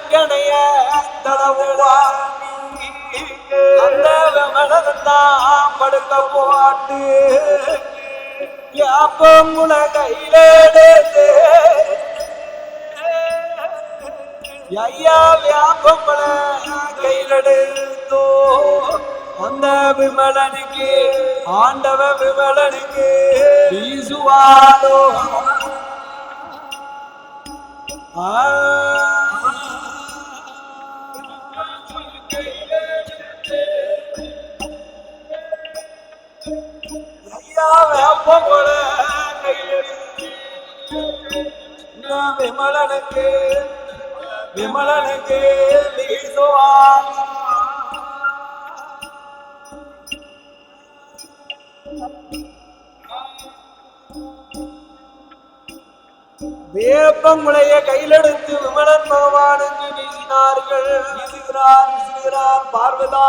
விளக்கணைய தடவுவா அந்த விமலத்தான் படுக்க போட்டு யாப்பங்குல கையிலெடுத்து ஐயா வியாபங்கள கையிலெடுத்தோ அந்த விமலனுக்கு ஆண்டவ விமலனுக்கு வீசுவாரோ ஆ. ஐயா வேப்பங்குல விமலனுக்கு விமலனுக்கு வீசுவார் வேப்பங்குளைய கையிலெடுத்து விமலன் பகவானுக்கு வீசினார்கள். வீசுகிறார் வீசுகிறார் பார்வதா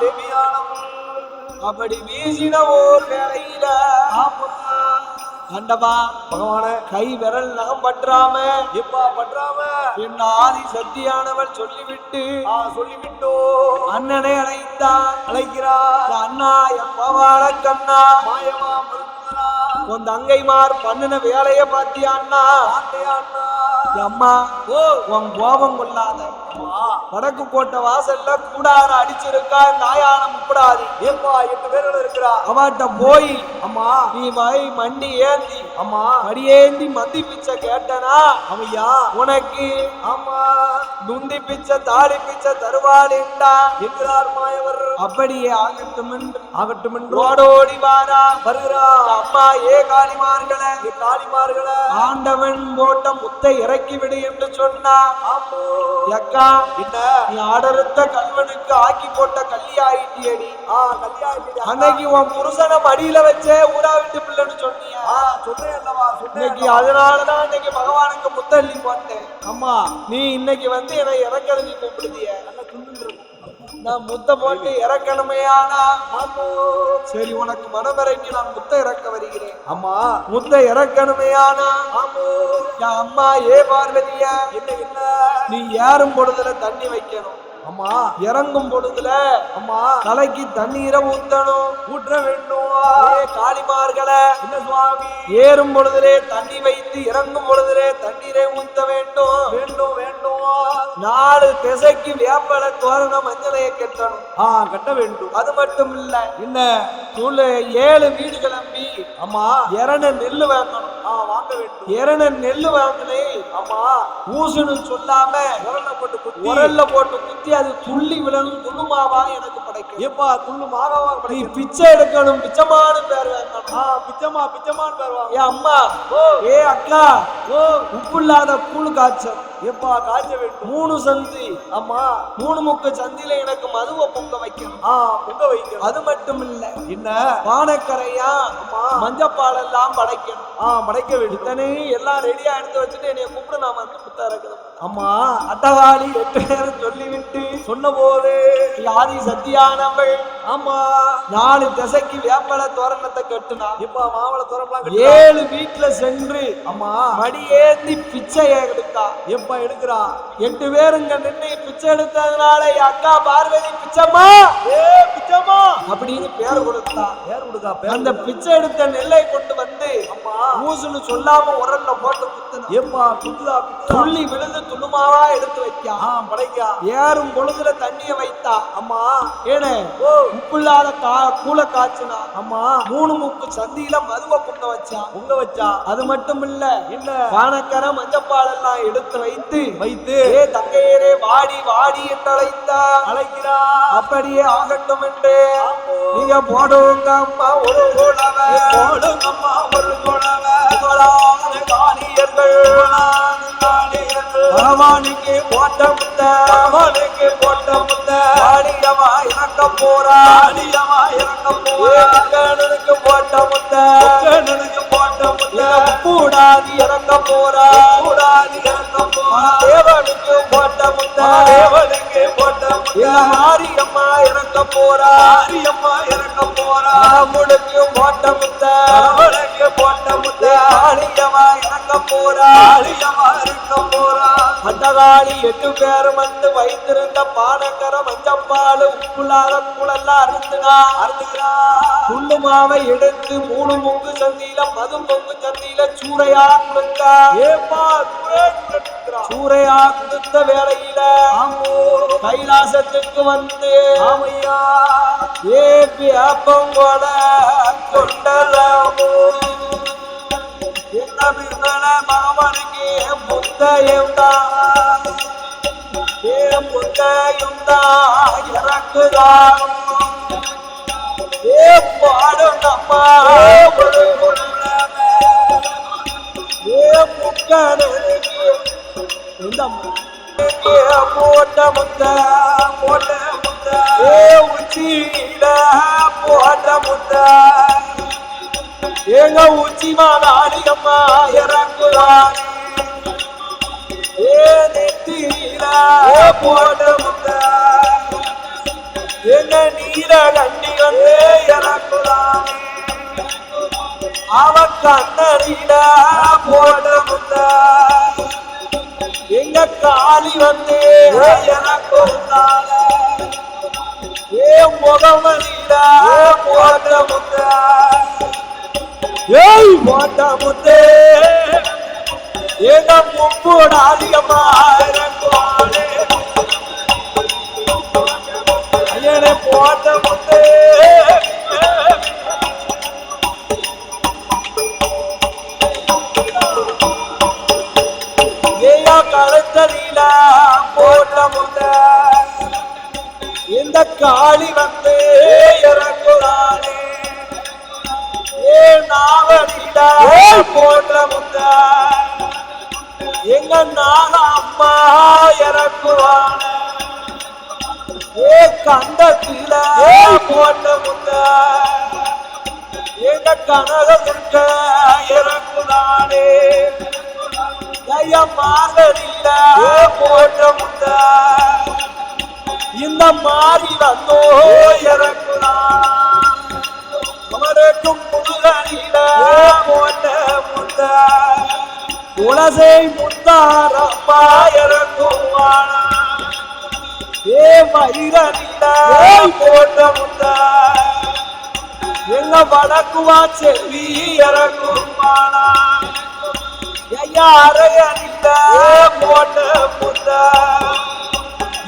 தேவியானவள். அப்படி வீசின ஓர் வேலையில ஆண்டவா பகவான கை விரல் நகம் பற்றாம எப்பா பற்றாம? என் ஆதி சக்தியானவள் சொல்லிவிட்டு ஆ சொல்லிவிட்டோ. அண்ணனை அழைத்தான் அழைக்கிறார் அண்ணா எப்பவான கண்ணா மாயமா உன் தங்கைமார் பண்ணின வேலைய பாத்தியா அண்ணா? அண்ணா. அம்மா ஓ உன் கோபம் கொள்ளாத. வடக்கு கோட்டை வாசல்ல கூடார அடிச்சிருக்கா நாயான முப்படாது. ஏப்பா எட்டு பேரோட இருக்கிறா? அவட்ட போய் அம்மா நீ வை மண்டி ஏந்தி அம்மா அடியேந்தி மந்தி பிச்சை கேட்டனா? அவையா உனக்கு அம்மா நுந்தி பிச்சை தாடி பிச்சை தருவாளிண்டா என்கிறார் மாயவர். அப்படியே ஆகட்டும் ஆகட்டும் என்று ஓடோடி வாரா வருகிறா. அம்மா ஏ காளிமார்களே ஏ காளிமார்களே. ஆண்டவன் போட்ட முத்தை இறக்கி விடு என்று சொன்னா. அக்கா நீ ஆடறுத்த கல்வனுக்கு ஆக்கி போட்ட கல்லி ஆயிட்டியடி. ஆ கல்லி ஆயிட்டி அன்னைக்கு உன் புருஷனை மடியில வச்சே ஊரா விட்டு பிள்ளைன்னு சொன்னியா? சொன்னேன் அல்லவா இன்னைக்கு அதனாலதான் இன்னைக்கு பகவானுக்கு முத்தள்ளி போட்டேன் அம்மா நீ இன்னைக்கு வந்து என்னை இறக்கறதுக்கு கூப்பிடுதிய. நல்லா நான் முத்த போட்டு இறக்கணுமே ஆனா ஆமோ சரி உனக்கு மனமிறங்கி நான் முத்த இறக்க வருகிறேன். அம்மா. முத்த இறக்கணுமே ஆனா ஆமோ என் அம்மா ஏ பார்வதியா? என்ன என்ன? நீ ஏறும் பொழுதுல தண்ணி வைக்கணும். அம்மா. இறங்கும் பொழுதுல அம்மா. தலைக்கு தண்ணீரை ஊத்தணும். ஊற்ற வேண்டும்? காளிமார்களே. என்ன சுவாமி? ஏறும் பொழுதிலே தண்ணி வைத்து இறங்கும் பொழுதிலே நாலு திசைக்கு வேப்பல தோரண மஞ்சளைய கட்டணும். ஆ கட்ட வேண்டும். அது மட்டும் இல்ல என்ன? சொல்லு ஏழு வீடு கிளம்பி அம்மா இரண நெல்லு வாங்கணும். ஆ வாங்க வேண்டும். இரண நெல்லு வாங்கினே அம்மா ஊசுன்னு சொல்லாம உரல்ல போட்டு குத்தி. உரல்ல போட்டு குத்தி அது துள்ளி விழணும். துள்ளுமாவா எனக்கு படைக்கும். ஏப்பா துள்ளு மாகாவா நீ பிச்சை எடுக்கணும். பிச்சமான பேர் வாங்கணும். ஆ பிச்சமா பிச்சமான்னு பேர் வாங்க ஏ அம்மா. ஏ அக்கா. ஓ. உப்பு இல்லாத கூழ் காய்ச்சல். எப்பா காய்ச்ச வேண்டும்? மூணு சந்தி. அம்மா மூணு முக்கு சந்தில எனக்கு மதுவை பொங்க வைக்கணும். ஆ பொங்க வைக்கணும். அது மட்டும் இல்ல என்ன? பானைக்கரையா அம்மா. மஞ்சப்பால் எல்லாம் படைக்கணும். ஆ படைக்க வேண்டும். இத்தனை எல்லாம் ரெடியா எடுத்து வச்சுட்டு என்னைய கூப்பிடு நான் வந்து புத்தா இருக்கிறேன் அம்மா அட்டகாளி எட்டு பேரும் சொல்லிவிட்டு சொன்ன போது யாதி சத்தியானவள். ஆமா நாலு திசைக்கு வேப்பல தோரணத்தை கட்டுனா இப்ப மாவள தோரணம் ஏழு வீட்டுல சென்று அம்மா மடியேந்தி பிச்சை எடுத்தா எப்ப எடுக்கிறா? எட்டு பேர் இங்க நின்று பிச்சை எடுத்ததுனால அக்கா பார்வதி பிச்சம்மா? ஏ பிச்சம்மா? அப்படின்னு பேர் கொடுத்தா பேர் கொடுக்கா அந்த பிச்சை எடுத்த நெல்லை கொண்டு வந்து அம்மா. ஊசுன்னு சொல்லாம உரல்ல போட்டு குத்துனா ஏப்பா குத்துதா? துள்ளி விழுந்து துள்ளுமாவா எடுத்து வைக்கா. படைக்கா. ஏறும் பொழுதுல தண்ணிய வைத்தா அம்மா ஏனே? உப்பு இல்லாத கா கூல காய்ச்சினா அம்மா மூணு முக்கு சந்தியில மதுவை பொங்க வச்சா. பொங்க வச்சா. அது மட்டும் இல்ல இல்ல பானக்கரை மஞ்சப்பால் எல்லாம் எடுத்து வைத்து வைத்து. ஏ தங்கையரே வாடி வாடி என்று அழைத்தா அழைக்கிறா அப்படியே ஆகட்டும் என்று. நீங்க போடுங்க அம்மா ஒரு குழவ போடுங்க அம்மா ஒரு குழவ காணியர்கள். பகவானுக்கு போட்ட முத்த பகவானுக்கு போட்ட முத்த ஆடியமா இறக்க போறா. ஆடியமா இறக்க போறா. கண்ணனுக்கு போட்ட முத்த கண்ணனுக்கு போட்ட முத்த கூடாது இறக்க போறா. கூடாது இறக்க போறா. தேவனுக்கு போட்ட முத்த தேவனுக்கு போட்ட முத்த மாரியம்மா இறக்க போறா. மாரியம்மா இறக்க போறா. முடுக்கு போட்ட முத்த முடுக்கு போட்ட முத்த ஆடியமா இறக்க போறா முதலாளி எட்டு பேரும் வந்து வைத்திருந்த பானக்கர மஞ்சப்பாலு உப்புலாத கூழெல்லாம் அருந்துனா அருந்துகிறா புல்லு மாவை எடுத்து மூணு பொங்கு சந்தியில மது பொங்கு சந்தியில சூறையா கொடுக்க ஏப்பா சூறையா கொடுத்த வேலையில கைலாசத்துக்கு வந்து ஆமையா ஏ பியாப்பங்கோட கொண்டலாமோ. என்ன விமல மாமனுக்கு முத்தையும் தான் ஏ முத்தையும் தான் இறக்குதான் ஏ பாடும் நம்மா ஒரு குணமே. ஏ முக்கனுக்கு இந்த போட்ட முத்த போட்ட முத்த. ஏ உச்சியில போட்ட முத்த. எங்க உச்சி மாதாடியம்மா இறக்குறானே ஏ நெத்தியில போட்ட முத்த. எங்க நீல கண்டி வந்து இறக்குறானே அவ கண்ணடியில போட்ட முத்த. எங்க காளி வந்து இறக்குறான ஏ முகமதியில போட்ட முத்த. ஏய் போட்ட முத்தே. ஏக முப்போட அதிகமா ஐயனே போட்ட முத்தே. ஏயா கழுத்தடியில போட்ட முத்தே. இந்த காளி வந்து இறங்குறாளே. ஏ நாவடிட போன்ற முத்த. எங்க நாக அம்மா இறக்குவான ஏ கண்டத்தில போன்ற முத்த. எங்க கனகத்திற்க இறக்குதானே. ஐயா மார்கடியில போன்ற முத்த. இந்த மாறி வந்தோ இறக்குதான் அவருக்கும் குலசை முத்தாரப்பா இறக்குவானா ஏ மயிரனிட போட்ட முத்த எங்க வடக்குவா செல்வி இறக்குவானா ஐயா அரையனிட போட்ட முத்த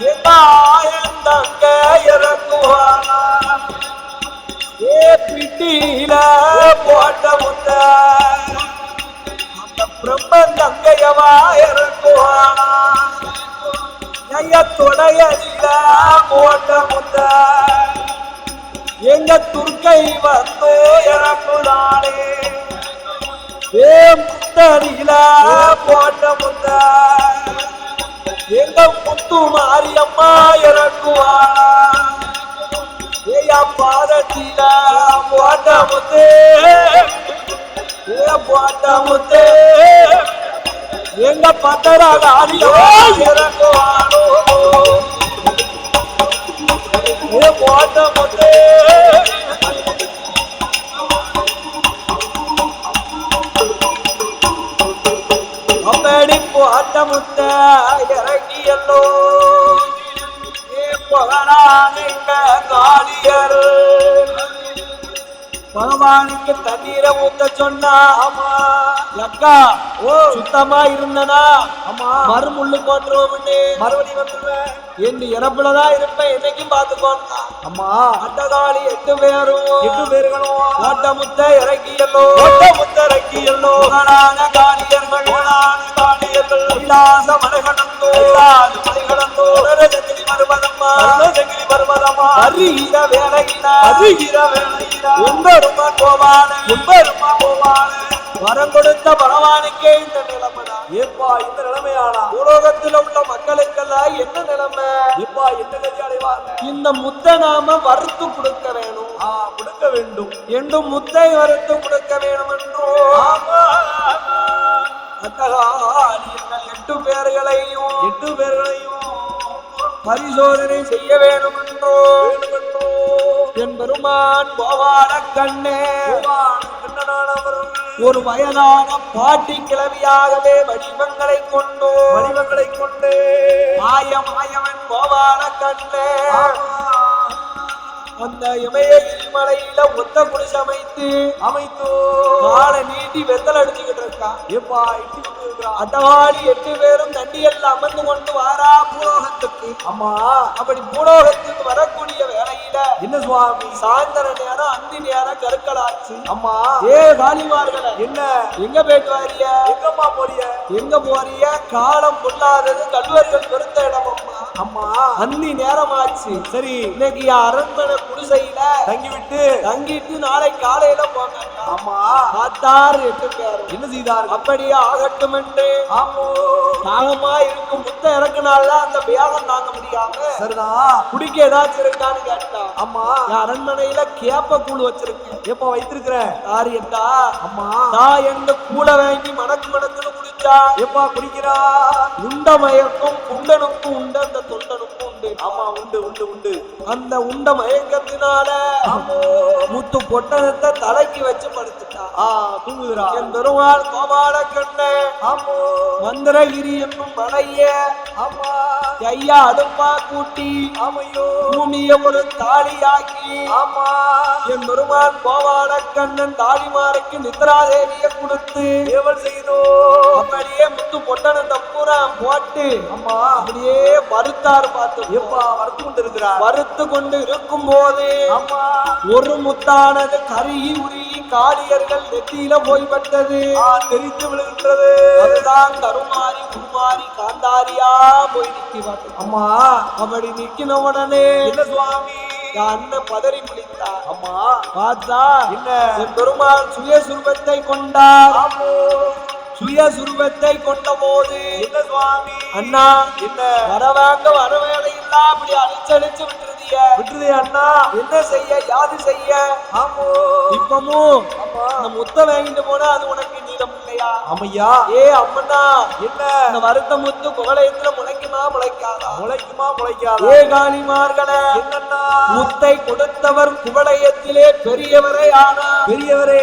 எங்க ஆயந்தங்க இறக்குவானா ஏ பிட்டியில போட்ட முத்த. அந்த பிரம்ம தங்கையவா இறங்குவா ஐயா தொடையடியில போட்ட முத்த. எங்க துர்க்கை வந்து இறக்குதானே ஏ முத்தடியில போட்ட முத்த. எங்க முத்து மாரியம்மா இறக்குவானா. போட்ட முத்தே ஏ போட்ட முத்தே எங்க பத்தரா காரியோ இறங்குவானோ ஏ போட்ட முத்தே அப்படி போட்ட முத்த இறங்கியல்லோ ஏ புகழானிங்க காளியர் பகவானுக்கு தண்ணீரை ஊத்த சொன்னா ஆமா அக்கா ஓ சுத்தமா இருந்தனா? ஆமா மறுமுள்ளு போட்டுருவோம்னு மறுபடி வந்துருவேன். என்று இறப்புலதான் இருப்பேன் என்னைக்கும் பாத்துக்கோன்னா அம்மா அட்டகாளி எட்டு பேரும் எட்டு பேர்களும். ஓட்ட முத்த இறக்கியல்லோ. ஓட்ட முத்த இறக்கியல்லோ. புகழான காளியர்கள் புகழான காளியர்கள். உல்லாச மலைகளந்தோ உல்லாச மலைகளந்தோ மருமதம்மா அறிகிற வேலையில அறிகிற வேலையில எம்பெருமா கோவான எம்பெருமா கோவான வரம் கொடுத்த பகவானுக்கே இந்த நிலைமைடா. ஏப்பா இந்த நிலைமையானா உலகத்தில் உள்ள மக்களுக்கெல்லாம் என்ன நிலைமை? ஏப்பா என்ன கதி அடைவாங்க? இந்த முத்தை நாம வறுத்து கொடுக்க வேணும். ஆ கொடுக்க வேண்டும். என்றும் முத்தை வறுத்து கொடுக்க வேணும் என்றோ எட்டு பேர்களையும் எட்டு பேர்களையும் பரிசோதனை செய்ய வேணும் என்றோ என் பெருமான் கோவான கண்ணே. ஒரு வயதான பாட்டி கிளவியாகவே வடிவங்களை கொண்டு. வடிவங்களை கொண்டு. மாய மாயவன் கோவால கண்ணே. அந்த இமயகிரி மலையில ஒத்த குடிசை அமைத்து காலை நீட்டி வெத்தல் அடிச்சுக்கிட்டு இருக்கான் எப்பா அட்டவாளி எட்டு பேரும் தண்டியல்ல அமர்ந்து கொண்டு வாரா பூலோகத்துக்கு. அம்மா அப்படி பூலோகத்துக்கு வரக்கூடிய வேளையில என்ன சுவாமி? சாயந்தர நேரம் அந்தி நேரம் கருக்கலாச்சு. அம்மா. ஏ காலிமார்கள என்ன? எங்க போயிட்டு வாரிய எங்கம்மா போறிய எங்க போறிய காலம் பொல்லாதது கல்வர்கள் பொறுத்த இடம் அம்மா அம்மா. அந்தி நேரமாச்சு. சரி இன்னைக்கு அரண்மனை குடிசையில தங்கி விட்டு தங்கிட்டு நாளை காலையில போங்க அம்மா. பார்த்தார் எட்டு பேரும் என்ன செய்தார்? அப்படியே ஆகட்டும் என்று. ஆமோ. தாகமா இருக்கும் புத்த இறக்குனால அந்த வியாகம் தாங்க முடியாம சரிதான் குடிக்க ஏதாச்சும் இருக்கான்னு கேட்டான். அம்மா. அரண்மனையில கேப்ப கூழ் வச்சிருக்கேன் எப்ப வைத்திருக்கிற? யாரு என்றா அம்மா. நான் என்ன கூட வாங்கி மணக்கு மணக்குன்னு குடிச்சா எப்பா குடிக்கிறா உண்ட மயக்கம் குண்டனுக்கும் உண்டு அந்த தொண்டனுக்கும் உண்டு. ஆமா உண்டு உண்டு உண்டு. அந்த உண்ட மயக்கத்தினால ஆமோ முத்து பொட்டனத்தை தலைக்கு வச்சு படுத்துட்டா ஆ தூங்குகிறா என் பெருமாள் கோபால கண்ணே ஆமோ மந்திரகிரி என்னும் மலைய அம்மா கையா அடுப்பா கூட்டி பூமிய ஒரு தாலியாக்கி ஆமா. என் பெருமான் கோபால கண்ணன் தாலிமாருக்கு நித்ராதேவிய கொடுத்து ஏவல் செய்தோ அப்படியே முத்து பொட்டனத்தை பூரா போட்டு அம்மா. அப்படியே வறுத்தார் பார்த்து. எப்பா வறுத்து கொண்டு இருக்கிறார் வறுத்து கொண்டு இருக்கும் போது அம்மா. ஒரு முத்தானது கருகி உருகி காளியர்கள் நெத்தியில போய்பட்டது. தெரித்து விழுகின்றது. அதுதான் கருமாரி குருமாரி காந்தாரியா போய் நிக்கி பார்த்தது அம்மா. அப்படி நிக்கின உடனே என்ன சுவாமி? அண்ணன் பதறி முடித்தார் அம்மா. பார்த்தா என்ன? என் பெருமாள் சுயசுரூபத்தை கொண்டார். ஆமோ சுயசுரூபத்தை கொண்ட போது என்ன சுவாமி. அண்ணா என்ன வரவாங்க வரவேலை இல்ல அப்படி அழிச்சழிச்சு விட்டுருதிய. விட்டுதே அண்ணா. என்ன செய்ய யாது செய்ய? ஆமோ. இப்பமும் அந்த முத்த வாங்கிட்டு போனா அது உனக்கு நீளம் இல்லையா அம்மையா ஏ அம்மனா என்ன இந்த வருத்த முத்து குவலயத்துல முளைக்குமா முளைக்காதா? முளைக்குமா முளைக்காதா? ஏ காளிமார்களே. என்னண்ணா? முத்தை கொடுத்தவர் குவலயத்திலே பெரியவரே ஆனா பெரியவரே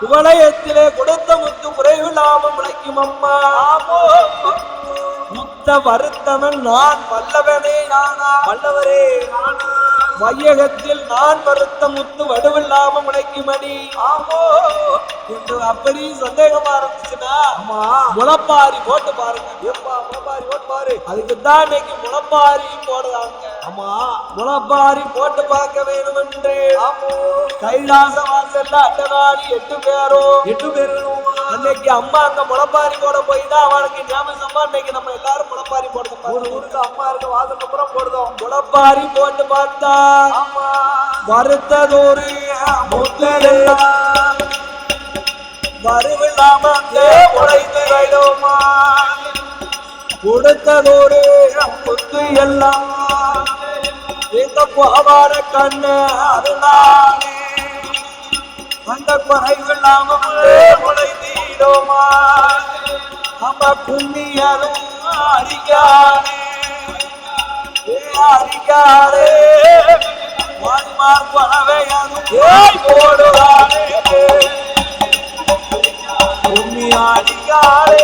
குவலயத்திலே கொடுத்த முத்து குறைவில்லாம முளைக்கும் அம்மா முத்த வருத்தவன் நான் வல்லவனே ஆனா வல்லவரே ஆனா வையகத்தில் நான் வருத்த முத்து வடுவில்லாம முளைக்குமடி. ஆமோ. என்று அப்படி சந்தேகமா இருந்துச்சுன்னா அம்மா முளப்பாரி போட்டு பாருங்க. எப்பா பாரு ஓட் பாரு. அதுக்கு தான் இன்னைக்கு முளப்பாரி போடுறாங்க. அம்மா முளப்பாரி போட்டு பார்க்க வேணும் என்று ஆமோ. கைலாச வாசல்ல அட்டநாடி எட்டு பேரும் எட்டு பேர். வேணுமா அன்னைக்கு அம்மா அங்க முளப்பாரி போட போய் தான் அவனுக்கு ஞாபகமா இன்னைக்கு நம்ம எல்லாரும் முளப்பாரி போடுறோம் அம்மா இருக்க வாசல் அப்புறம் போடுதோம். முளப்பாரி போட்டு பார்த்தா ஆமா வருத்ததொரு முத்தையெல்லாம் வருவில்லாம உழைத்து கொடுத்ததொரு முத்து எல்லாம் இந்த கோபார கண்ணு அதுதானே. அந்த குறைவில்லாம உழைத்தீடோமா நம்ம புண்ணியரும் அறியானே அடிக்காரே வாய்மார் பறவையரும் ஏய் போடுவாரே உம்மி அடிக்காரே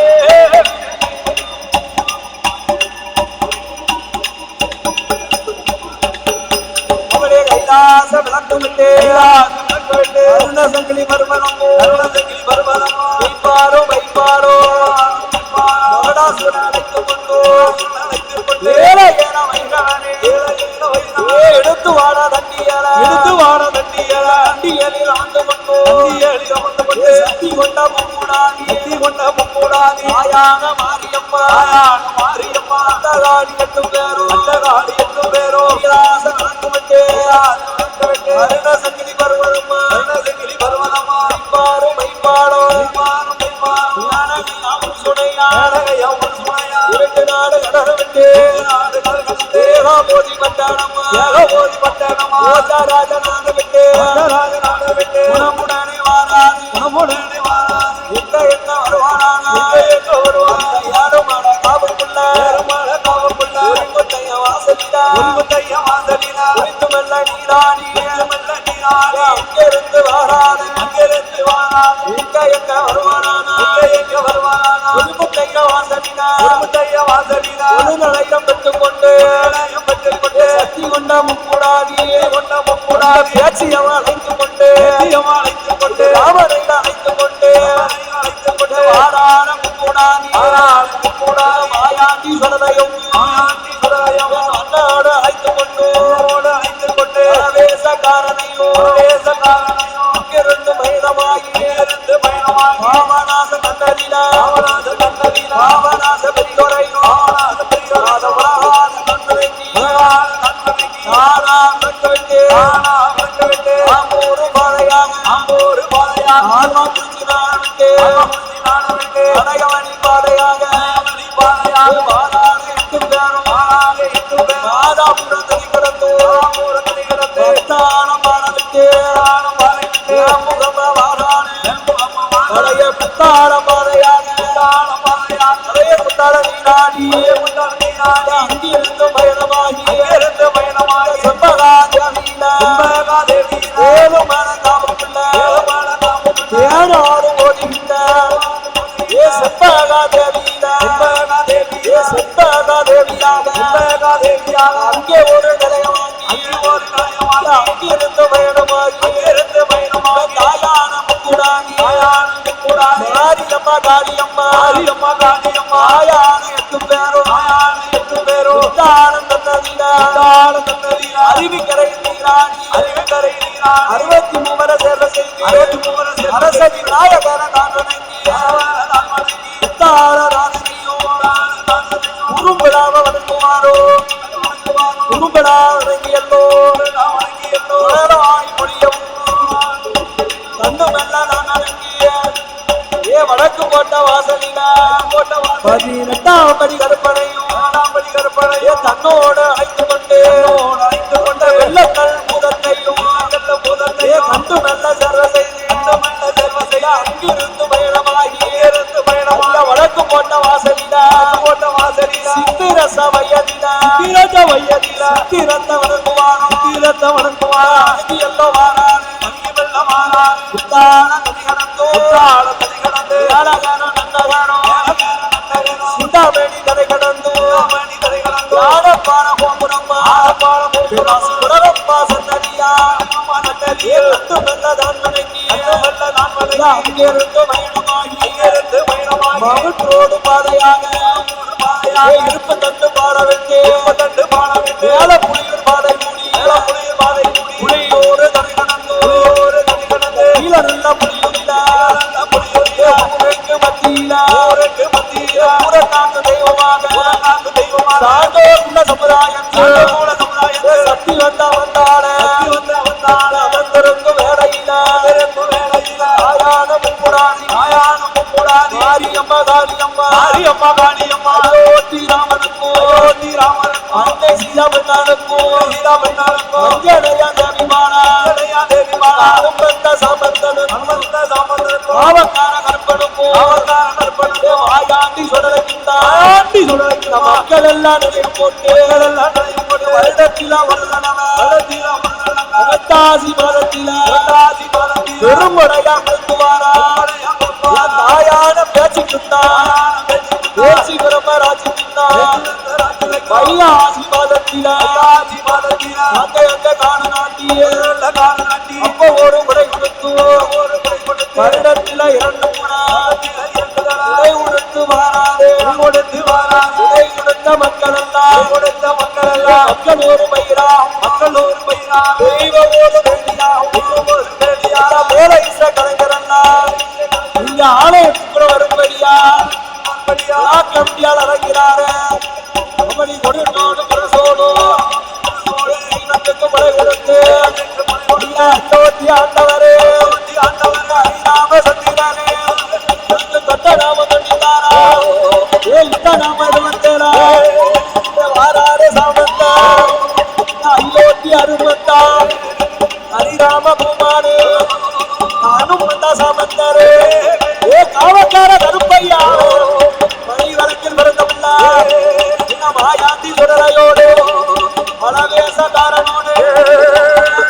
அவளே கைலாச விளக்கம் விட்டே அருண சங்கிலி பருவனமோ அருண சங்கிலி பருவனமோ குணமுடனே வாராது. குணமுடனே வாராது. எங்க எங்க வருவானா எங்க வருவானா? யாருமான காவல்குள்ள. காவல்குள்ள. உரிமுட்டைய வாசலிடா. உரிமுட்டைய வாசலிடா. உரித்துமல்ல நீராடி உரித்துமல்ல நீராடி. அங்கிருந்து வாராது? அங்கே அங்கிருந்து வாரானே எங்க எங்க வருவானா எங்க வருவானா புதுமுத்தைய வாசலினா குடும்பத்தைய வாசலினா ஒரு நடையம் பெற்றுக் கொண்டு நிலையம் பெற்றுக் கொண்டு சக்தி கொண்ட முக்கூடாதி கொண்ட முக்கூடாது கொண்டு நித்தியம் கொண்டு கொண்டு கொண்டு மாயாண்டி சுடலையும் செம்புகம்மா பழைய புத்தாள பாதையாக தானம் பாதையாக பழைய புத்தாள நீராடி முன்னர் நீராடி அங்கிருந்து பயணமாகி அங்கிருந்து பயணமாகி செம்பகாதேவியில செம்பகாதேவியில ஏழு மனதாமக்குள்ள ஏழுமலை நாமமுள்ள ஏழாறு ஓடிவிட்ட ஏ செம்பகாதேவியில செம்பகாதேவியில ஏ செம்பகாதேவியாக செம்பகாதேவியாக அங்கே ஒரு நிலையமாகி அங்கே ஒரு நிலையமாக அங்கிருந்து பயணமாகி அங்கிருந்து கூடாது மாரியம்மா காளியம்மா ஆரியம்மா காந்தியம்மா எட்டு பேரும் ஆயான எட்டு பேரும் தானம் தானம் அறிவிக்கரை அறுபத்தி மூவர சேர அறுபத்தி மூவர அரசதி நாயகர காரணங்கி அரவணதான் பதினெட்டாம் படி கருப்பனையும் ஆறாம் படி கருப்பனை ஏ தன்னோடு அழைத்து கொண்டு அழைத்து கொண்ட வெள்ளக்கல் முதத்தையும் வெள்ளக்கல் முதத்தை ஏ கண்டு மெல்ல சர்வ செய்தி கண்டமல்ல செல்வ செய்ய அங்கிருந்து பயணமாகி இங்கிருந்து பயணமாக வடக்கு போட்ட வாசலில. போட்ட வாசலில. சித்திரச வயதில தீரத்த வையதில சித்திரத்த வணங்குவானோ தீரத்த வணங்குவாரா அங்கி எல்லோ வாரானே. அங்கி வெள்ளமானார் புத்தான கதி கடந்தோ. புத்தாள தனி கடந்து. அங்கிருந்து பயணமாகி மவுற்றோடு பாதையாக. இருப்பு தண்டு பாட வைத்து தண்டு பாடவிட்டு. மேல புலியூர் பாதை மூடி. புலிய பாதை கூடி புலியூர் தடை கடந்தோ ஒரு தனி கடந்து கீழ நல்ல புலியூரில புலியுடைய ஊருக்கு மத்தியில ஊருக்கு மத்தியில தெய்வமாக. நான்கு தெய்வமாக. சான்றோர் உள்ள காளியம்மா ஆரியம்மா காணியம்மா அயோத்தி ராமனுக்கும் அயோத்தி ராமன் அன்னை சீதாபண்ணனுக்கும் சீதாபண்ணாளுக்கும் அஞ்சனையா தேவிமானா. அஞ்சனையா தேவி மாலா அனுமந்த சாமந்தனுக்கும் அனுமந்த சாமந்தனுக்கும் பாவக்கார கற்பனுக்கும் அவதார கற்பனுக்கும் ஆயாண்டி சுடலைக்கின்றா ஆண்டி சுடலைக்கின்றா. மக்கள் எல்லாம் நினைவு போட்டு. எல்லாம் நடையும் கொண்டு வருடத்தில வருடனவ வருடத்தில வருடனவ புரட்டாசி மாதத்தில. புரட்டாசி மாதத்தில. பெரும்படையா வைகாசி மாதத்தில வைகாசி மாதத்தில அங்க எங்க காண நாட்டிய வெள்ள கால நாட்டி அப்ப ஒரு முறை கொடுத்து ஒரு முறை கொடுத்து வருடத்தில இரண்டு முறை உடை உடுத்து வாராதே கொடுத்து உடை மக்கள் எல்லாம் மக்கள் எல்லாம் மக்கள் ஒரு பயிரா மக்கள் ஒரு பயிரா தெய்வ ஒரு ஒரு வேடியா இச ஆலயத்துக்குள்ள வரும்படியா? கம்பியால் அவனி கொடுத்தோடு பிரசோடு. மழை கொடுத்து. அயோத்தி ஆண்டவரே. ஹரிநாம சத்திரனே எனக்கு தொட்ட நாம தொட்டித்தாரா? ஏ நாம இருவத்தேரா வாராரே சாமந்தா. அயோத்தி அருமந்தா ஹரிராம பூமானே. நானும் வந்தா சாமந்தரே. ஏ காவக்கார கருப்பையா. இந்த மாயாண்டி சுடலையோடு பலவேசக்காரனோடு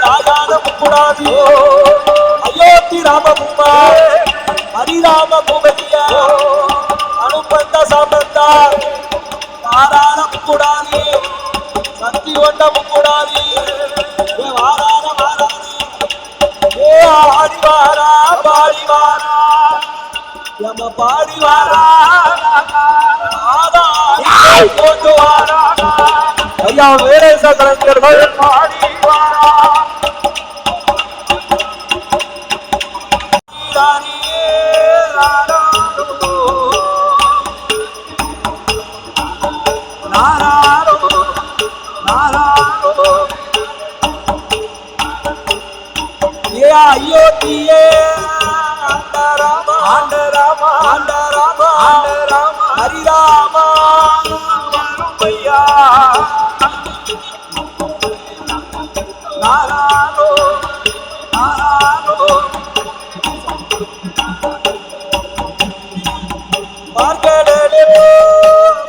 தாயான முக்குடாதி. அயோத்தி ராம ஹரிராம பூபதிய அனுப்பந்த சாமந்தா வாரான முக்குடாதி சக்தி கொண்ட முக்குடாதி. ஏ வாரான வாராதி ஏ ஆடி வாரா பாடி வாரா எம பாடி ஐயா வீரேச கலைஞர்கள் பாடி வாரா ராணியே ராராரோ. நாராரோ, நாராரோ. ஏ அயோத்தியே ஆண்டராமா ஆண்டராமா ஆண்டராமா ஆண்டராமா ஹரிராமா ஐயா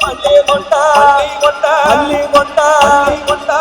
மல்லி கொண்ட மல்லி கொண்ட மல்லி கொண்ட கொண்ட